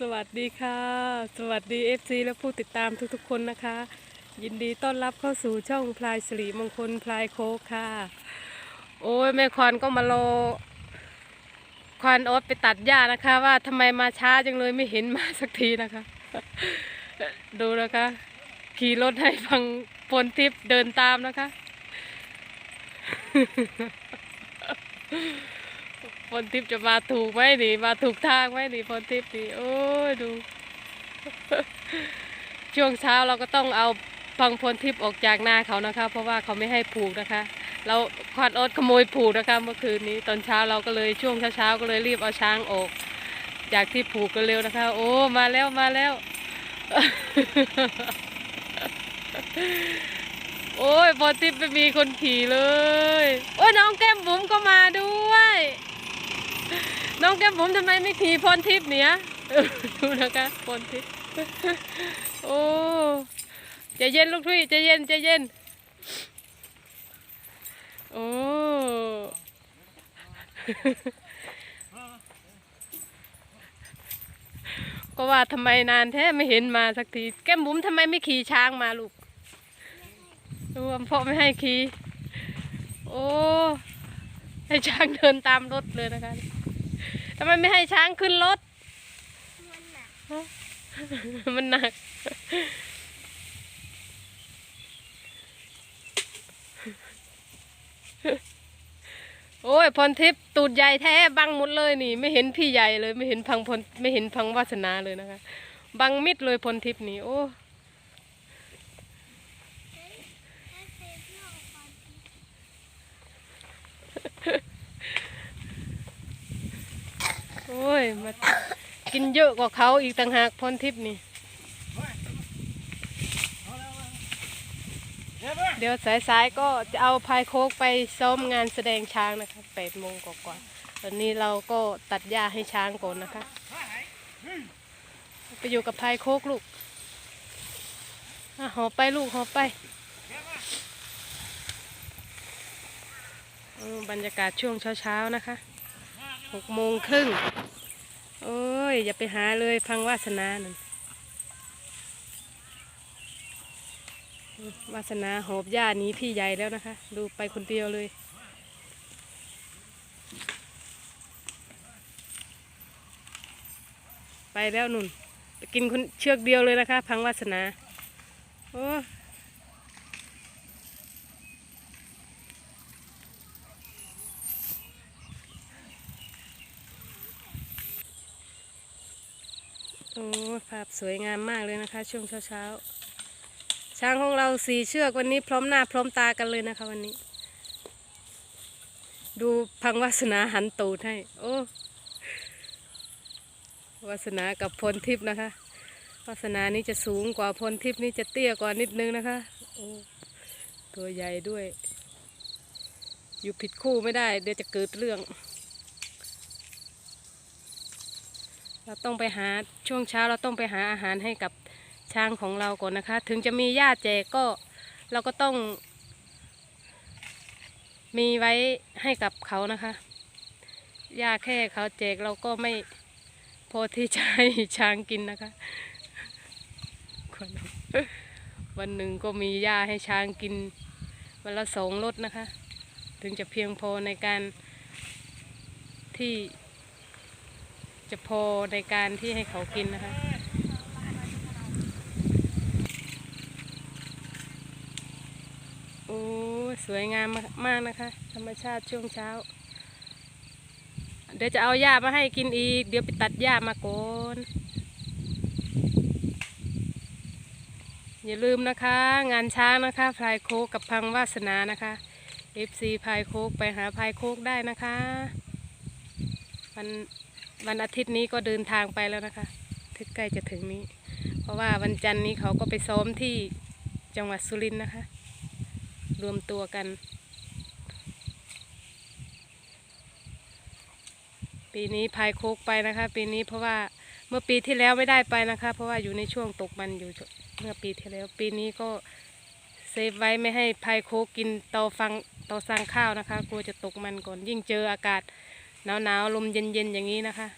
สวัสดีค่ะ สวัสดี FC และผู้ติดตามทุกๆคนนะคะ ยินดีต้อนรับเข้าสู่ช่องพลายสิริมงคลพลายโคกค่ะ โอ้ยแม่ควานก็มารอควานโอ๊ตไปตัดหญ้านะคะ ว่าทำไมมาช้าจังเลยไม่เห็นมาสักทีนะคะ ดูนะคะ ขี่รถให้ฟังพลทิพย์เดินตามนะคะ พลทิพย์จะมาถูกไหมนี่มาถูกทางไหมนี่พลทิพย์นี่โอ้ยดู ช่วงเช้าเราก็ต้องเอาฟังพลทิพย์ออกจากหน้าเขานะคะ เพราะว่าเขาไม่ให้ผูกนะคะ เราควานโอ๊ตขโมยผูกนะคะเมื่อคืนนี้ ตอนเช้าเราก็เลยช่วงเช้าๆก็เลยรีบเอาช้างออกจากที่ผูกกันเร็วนะคะ โอ้มาแล้วมาแล้ว โอ้ยพอทิพย์ไม่มีคนขี่เลย โอ้ยน้องแก้มบุ๋มก็มาด้วย น้องแก้มบุ๋มทำไมไม่ขี่พรทิพย์เนี่ยดูนะคะพรทิพย์โอ้ใจเย็นลูกทุยใจเย็นใจเย็นโอ้ก็ว่าทำไมนานแท้ไม่เห็นมาสักที แก้มบุ๋มทำไมไม่ขี่ช้างมาลูกรวมพ่อไม่ให้ขี่โอ้ให้ช้างเดินตามรถเลยนะคะ ทำไมไม่ให้ช้างขึ้นรถ มันหนัก โอ้ยพรทิพย์ตูดใหญ่แท้บังหมดเลยนี่ ไม่เห็นพี่ใหญ่เลย ไม่เห็นพังพลไม่เห็นพังวาสนาเลยนะคะ บังมิดเลยพรทิพย์นี่โอ้ โอ้ย มากินเยอะกว่าเขาอีกต่างหากพรทิพย์นี่ เดี๋ยวสายๆก็จะเอาพายโคกไปซ้อมงานแสดงช้างนะคะแปดโมงกว่าๆตอนนี้เราก็ตัดหญ้าให้ช้างก่อนนะคะ ไปอยู่กับพายโคกลูกหอบไปลูกหอบไปบรรยากาศช่วงเช้าๆนะคะ หกโมงครึ่ง โอ้ย อย่าไปหาเลยพังวาสนาหนึ่งวาสนาหอบหญ้านี้พี่ใหญ่แล้วนะคะ ดูไปคนเดียวเลย ไปแล้วนุ่น ไปกินคนเชือกเดียวเลยนะคะ พังวาสนา โอ้ โอ้ภาพสวยงามมากเลยนะคะ ช่วงเช้าๆ ช้างของเราสีเชือกวันนี้พร้อมหน้าพร้อมตากันเลยนะคะวันนี้ ดูพังวาสนาหันตูดให้ โอ้วาสนากับพลทิพย์นะคะวาสนานี้จะสูงกว่าพลทิพย์นี่จะเตี้ยกว่านิดนึงนะคะโอ้ตัวใหญ่ด้วย อยู่ผิดคู่ไม่ได้ เดี๋ยวจะเกิดเรื่อง เราต้องไปหาช่วงเช้าเราต้องไปหาอาหารให้กับช้างของเราก่อนนะคะ ถึงจะมีหญ้าแจกก็เราก็ต้อง มีไว้ให้กับเขานะคะหญ้าแค่เขาแจกเราก็ไม่พอที่จะให้ช้างกินนะคะ วันหนึ่งก็มีหญ้าให้ช้างกินวันละสองรถนะคะ ถึงจะเพียงพอในการที่ จะพอในการที่ให้เขากินนะคะโอ้สวยงามมากนะคะ ธรรมชาติช่วงเช้า เดี๋ยวจะเอาหญ้ามาให้กินอีก เดี๋ยวไปตัดหญ้ามาก่อนอย่าลืมนะคะ งานช้างนะคะพายโคกกับพังวาสนานะคะ FC พายโคกไปหาพายโคกได้นะคะวัน วันอาทิตย์นี้ก็เดินทางไปแล้วนะคะอาทิตย์ใกล้จะถึงนี้ เพราะว่าวันจันทร์นี้เขาก็ไปซ้อมที่จังหวัดสุรินทร์นะคะ รวมตัวกัน ปีนี้พายโคกไปนะคะ ปีนี้เพราะว่าเมื่อปีที่แล้วไม่ได้ไปนะคะ เพราะว่าอยู่ในช่วงตกมันอยู่เมื่อปีที่แล้ว ปีนี้ก็เซฟไว้ไม่ให้พายโคกกินเตาฟังเตาสร้างข้าวนะคะกลัวจะตกมันก่อนยิ่งเจออากาศ หนาวหนาวลมเย็นเย็นอย่างนี้นะคะ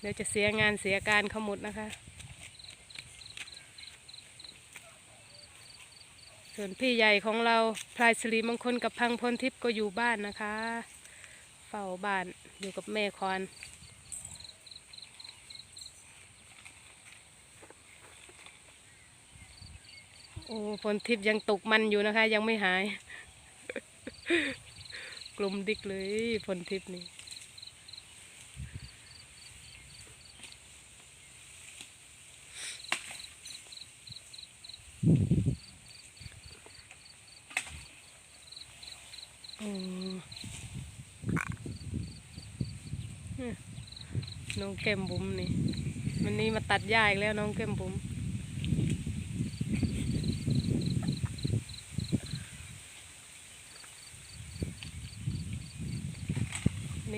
เดี๋ยวจะเสียงานเสียการขมุดนะคะ ส่วนพี่ใหญ่ของเราพลายสิริมงคลกับพังพลทิพย์ก็อยู่บ้านนะคะ เฝ้าบ้านอยู่กับแม่คอน โอ้พลทิพย์ยังตกมันอยู่นะคะ ยังไม่หาย กลุ่มดิกเลยพลทิพย์นี่อืมน้องแก้มบุ๋มนี่ วันนี้มาตัดหญ้าอีกแล้วน้องแก้มบุ๋ม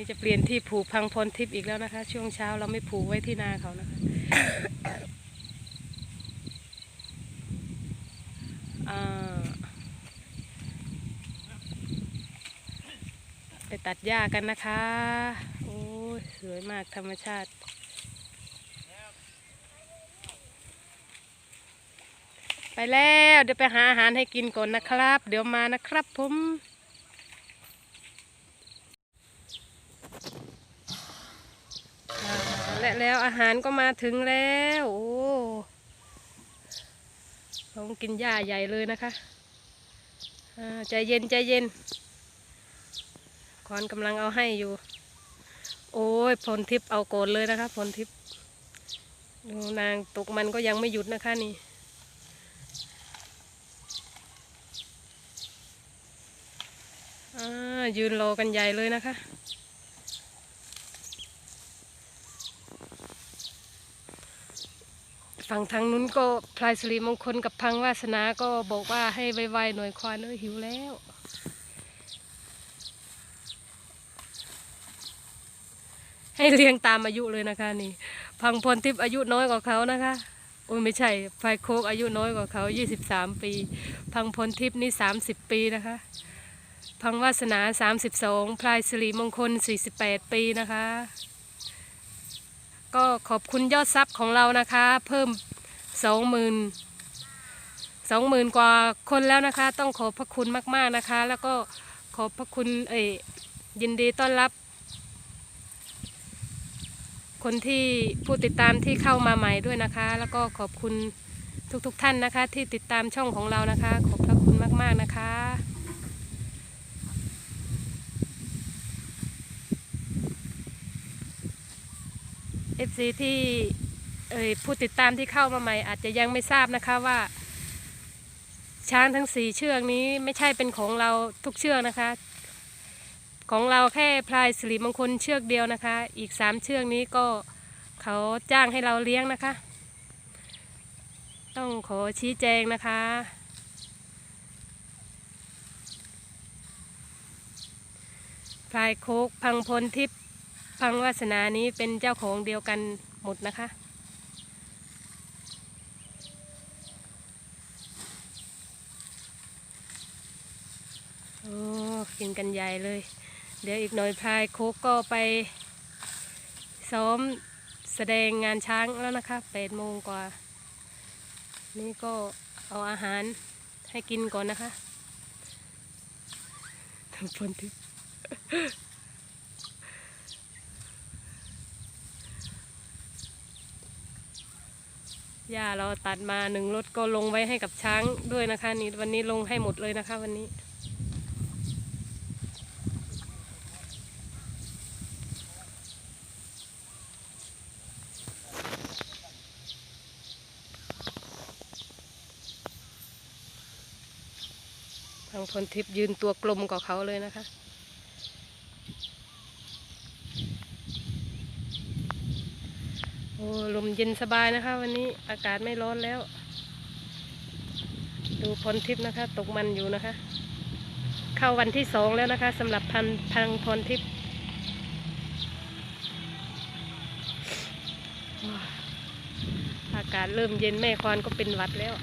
นี่จะเปลี่ยนที่ผูกพังพรทิพย์อีกแล้วนะคะ ช่วงเช้าเราไม่ผูกไว้ที่นาเขานะคะไปตัดหญ้ากันนะคะ โอ้ยสวยมากธรรมชาติไปแล้วเดี๋ยวไปหาอาหารให้กินก่อนนะครับ เดี๋ยวมานะครับผมอ่า และแล้วอาหารก็มาถึงแล้ว โอ้ต้องกินหญ้าใหญ่เลยนะคะใจเย็นใจเย็นคอนกำลังเอาให้อยู่ โอ้ยพลทิพย์เอาโกนเลยนะคะพลทิพย์ดูนางตกมันก็ยังไม่หยุดนะคะนี่ยืนรอกันใหญ่เลยนะคะ ฝั่งทางนู้นก็พลายสิริมงคลกับพังวาสนาก็บอกว่าให้ไวๆหน่อยควานเอ้ยหิวแล้วให้เรียงตามอายุเลยนะคะนี่ พังพลทิพย์อายุน้อยกว่าเขานะคะโอ้ยไม่ใช่ไฟโคกอายุน้อยกว่าเขา 23 ปี พังพลทิพย์นี่ 30 ปีนะคะ พังวาสนา 32พลายสิริมงคล 48 ปีนะคะ ก็ขอบคุณยอดซับของเรานะคะ เพิ่ม20,000 20,000กว่าคนแล้วนะคะ ต้องขอบพระคุณมากๆนะคะ แล้วก็ขอบพระคุณเอ่ยยินดีต้อนรับ คนที่ผู้ติดตามที่เข้ามาใหม่ด้วยนะคะ แล้วก็ขอบคุณทุกๆทท่านนะคะ ที่ติดตามช่องของเรานะคะ ขอบพระคุณมากๆนะคะ FC ที่เอ่ยผู้ติดตามที่เข้ามาใหม่ อาจจะยังไม่ทราบนะคะว่า ช้างทั้งสี่เชือกนี้ไม่ใช่เป็นของเราทุกเชือกนะคะ ของเราแค่พลายสิริมงคลเชือกเดียวนะคะ อีกสามเชือกนี้ก็เขาจ้างให้เราเลี้ยงนะคะ ต้องขอชี้แจงนะคะ พลายโคกพังพลทิพย์ พังวาสนานี้เป็นเจ้าของเดียวกันหมดนะคะ โอ้กินกันใหญ่เลย เดี๋ยวอีกหน่อยพายโคกก็ไป ซ้อมแสดงงานช้างแล้วนะคะแปดโมงกว่า นี่ก็เอาอาหารให้กินก่อนนะคะทั้งพนทิพ หญ้าเราตัดมาหนึ่งรถก็ลงไว้ให้กับช้างด้วยนะคะ นี่วันนี้ลงให้หมดเลยนะคะ วันนี้ ทางพลทิพย์ยืนตัวกลมกว่าเขาเลยนะคะ โอ้ลมเย็นสบายนะคะ วันนี้อากาศไม่ร้อนแล้ว ดูพลทิพย์นะคะ ตกมันอยู่นะคะ เข้าวันที่สองแล้วนะคะสำหรับพันพังพลทิพย์อากาศเริ่มเย็นแม่ควานก็เป็นหวัดแล้ว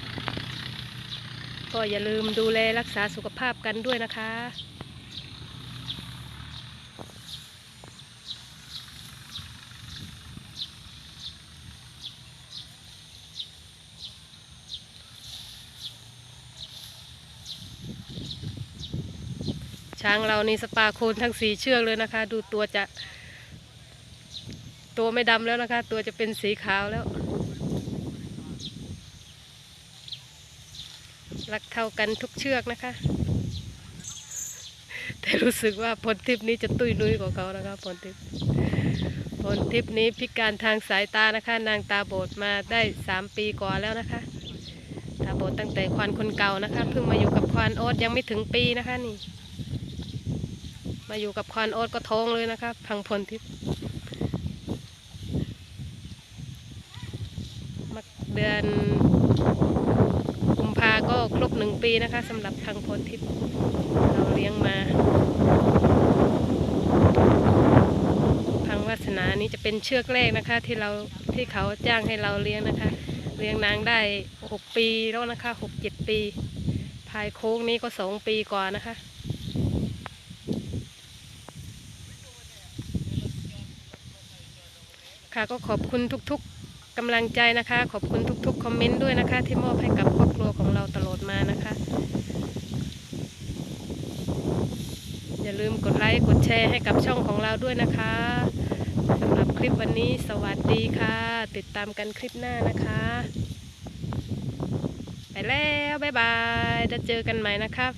ก็อย่าลืมดูแลรักษาสุขภาพกันด้วยนะคะ ช้างเรานี่สปาโคนทั้งสีเชือกเลยนะคะ ดูตัวจะ ตัวไม่ดำแล้วนะคะ ตัวจะเป็นสีขาวแล้ว รักเท่ากันทุกเชือกนะคะ แต่รู้สึกว่าพลทิพนี้จะตุ้ยนุ้ยกว่าเขานะคะพลทิพย์พลทิพนี้พิการทางสายตานะคะ นางตาโบดมาได้สามปีกว่าแล้วนะคะตาโบดตั้งแต่ควานคนเก่านะคะเพิ่งมาอยู่กับควานโอ๊ตยังไม่ถึงปีนะคะนี่ มาอยู่กับควานโอ๊ตก็ท้องเลยนะคะพังพลทิพย์มาเดือนกุมภาก็ครบหนึ่งปีนะคะสำหรับพังพลทิพย์เราเลี้ยงมา พังวาสนานี้จะเป็นเชือกแรกนะคะ ที่เราที่เขาจ้างให้เราเลี้ยงนะคะ เลี้ยงนางได้หกปีแล้วนะคะหกเจ็ดปี พายโค้งนี้ก็สองปีกว่านะคะ ค่ะ ก็ขอบคุณทุกๆกำลังใจนะคะ ขอบคุณทุกๆคอมเมนต์ด้วยนะคะ ที่มอบให้กับครอบครัวของเราตลอดมานะคะ อย่าลืมกดไลค์กดแชร์ให้กับช่องของเราด้วยนะคะสำหรับคลิปวันนี้สวัสดีค่ะ ติดตามกันคลิปหน้านะคะไปแล้วบ๊ายบายจะเจอกันใหม่นะครับ